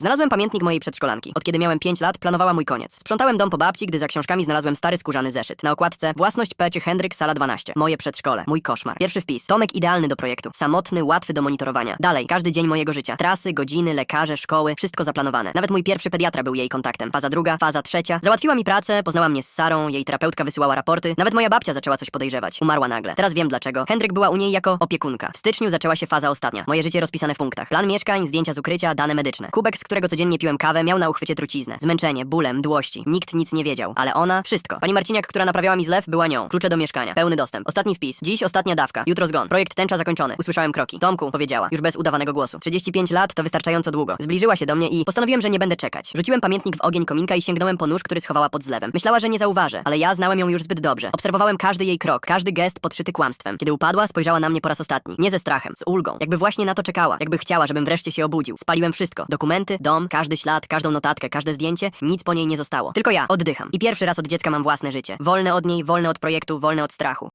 Znalazłem pamiętnik mojej przedszkolanki. Od kiedy miałem 5 lat, planowała mój koniec. Sprzątałem dom po babci, gdy za książkami znalazłem stary skórzany zeszyt. Na okładce własność P czy Hendryk, sala 12. Moje przedszkole. Mój koszmar. Pierwszy wpis. Tomek idealny do projektu. Samotny, łatwy do monitorowania. Dalej, każdy dzień mojego życia. Trasy, godziny, lekarze, szkoły, wszystko zaplanowane. Nawet mój pierwszy pediatra był jej kontaktem. Faza druga, faza trzecia. Załatwiła mi pracę, poznała mnie z Sarą, jej terapeutka wysyłała raporty. Nawet moja babcia zaczęła coś podejrzewać. Umarła nagle. Teraz wiem dlaczego. Hendryk była u niej jako opiekunka. W styczniu zaczęła się faza ostatnia. Moje życie rozpisane w punktach. Plan mieszkań, zdjęcia z ukrycia, dane medyczne. Kubek, z którego codziennie piłem kawę, miał na uchwycie truciznę. Zmęczenie, bólem, mdłości. Nikt nic nie wiedział. Ale ona, wszystko. Pani Marciniak, która naprawiała mi zlew, była nią. Klucze do mieszkania. Pełny dostęp. Ostatni wpis. Dziś ostatnia dawka. Jutro zgon. Projekt tęcza zakończony. Usłyszałem kroki. Tomku, powiedziała. Już bez udawanego głosu. 35 lat to wystarczająco długo. Zbliżyła się do mnie i postanowiłem, że nie będę czekać. Rzuciłem pamiętnik w ogień kominka i sięgnąłem po nóż, który schowała pod zlewem. Myślała, że nie zauważę, ale ja znałem ją już zbyt dobrze. Obserwowałem każdy jej krok, każdy gest podszyty kłamstwem. Kiedy upadła, spojrzała na mnie po raz ostatni. Nie ze strachem, z ulgą. Jakby właśnie na to czekała. Jakby chciała, żebym wreszcie się obudził. Spaliłem wszystko. Dokumenty, dom, każdy ślad, każdą notatkę, każde zdjęcie. Nic po niej nie zostało. Tylko ja oddycham. I pierwszy raz od dziecka mam własne życie. Wolne od niej, wolne od projektu, wolne od strachu.